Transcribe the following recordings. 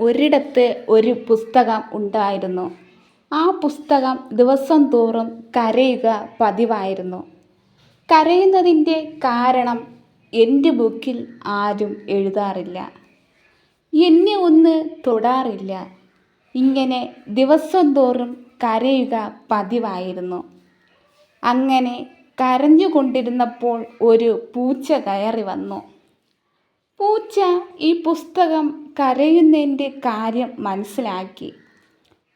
ഒരിടത്ത് ഒരു പുസ്തകം ഉണ്ടായിരുന്നു. ആ പുസ്തകം ദിവസം തോറും കരയുക പതിവായിരുന്നു. കരയുന്നതിന്റെ കാരണം എന്റെ ബുക്കിൽ ആരും എഴുതാറില്ല. എന്നെ ഒന്ന് തൊടാറില്ല. ഇങ്ങനെ ദിവസം തോറും കരയുക പതിവായിരുന്നു. അങ്ങനെ കരഞ്ഞുകൊണ്ടിരുന്നപ്പോൾ ഒരു പൂച്ച കയറി വന്നു. പൂച്ച ഈ പുസ്തകം കരയുന്നതിന്റെ കാര്യം മനസ്സിലാക്കി.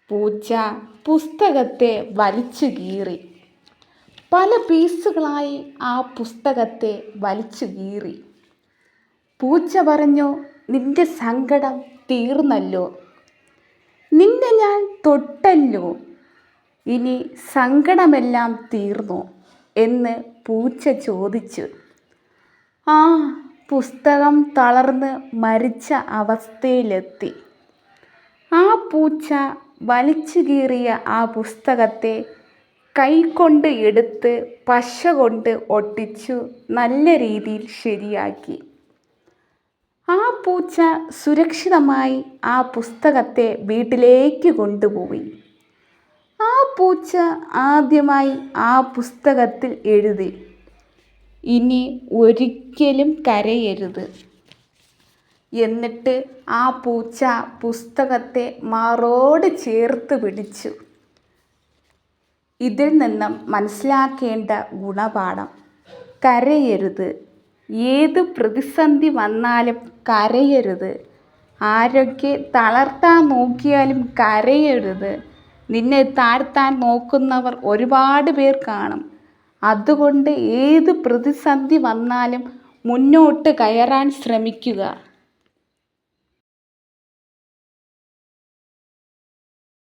പൂച്ച പുസ്തകത്തെ വലിച്ചു കീറി. പല പീസുകളായി ആ പുസ്തകത്തെ വലിച്ചു കീറി. പൂച്ച പറഞ്ഞു നിന്റെ സങ്കടം തീർന്നല്ലോ. നിന്നെ ഞാൻ തൊട്ടല്ലോ. ഇനി സങ്കടമെല്ലാം തീർന്നു എന്ന് പൂച്ച ചോദിച്ചു. ആ പുസ്തകം തളർന്ന് മരിച്ച അവസ്ഥയിലെത്തി. ആ പൂച്ച വലിച്ചു കീറിയ ആ പുസ്തകത്തെ കൈകൊണ്ട് എടുത്ത് പശ കൊണ്ട് ഒട്ടിച്ചു നല്ല രീതിയിൽ ശരിയാക്കി. ആ പൂച്ച സുരക്ഷിതമായി ആ പുസ്തകത്തെ വീട്ടിലേക്ക് കൊണ്ടുപോയി. ആ പൂച്ച ആദ്യമായി ആ പുസ്തകത്തിൽ എഴുതി. ഇനി ഒരിക്കലും കരയരുത്. എന്നിട്ട് ആ പൂച്ച പുസ്തകത്തെ മാറോട് ചേർത്ത് പിടിച്ചു. ഇതിൽ നിന്നും മനസ്സിലാക്കേണ്ട ഗുണപാഠം. കരയരുത്. ഏത് പ്രതിസന്ധി വന്നാലും കരയരുത്. ആരൊക്കെ തളർത്താൻ നോക്കിയാലും കരയരുത്. നിന്നെ താഴ്ത്താൻ നോക്കുന്നവർ ഒരുപാട് പേർ കാണും. അതുകൊണ്ട് ഏത് പ്രതിസന്ധി വന്നാലും മുന്നോട്ട് കയറാൻ ശ്രമിക്കുക.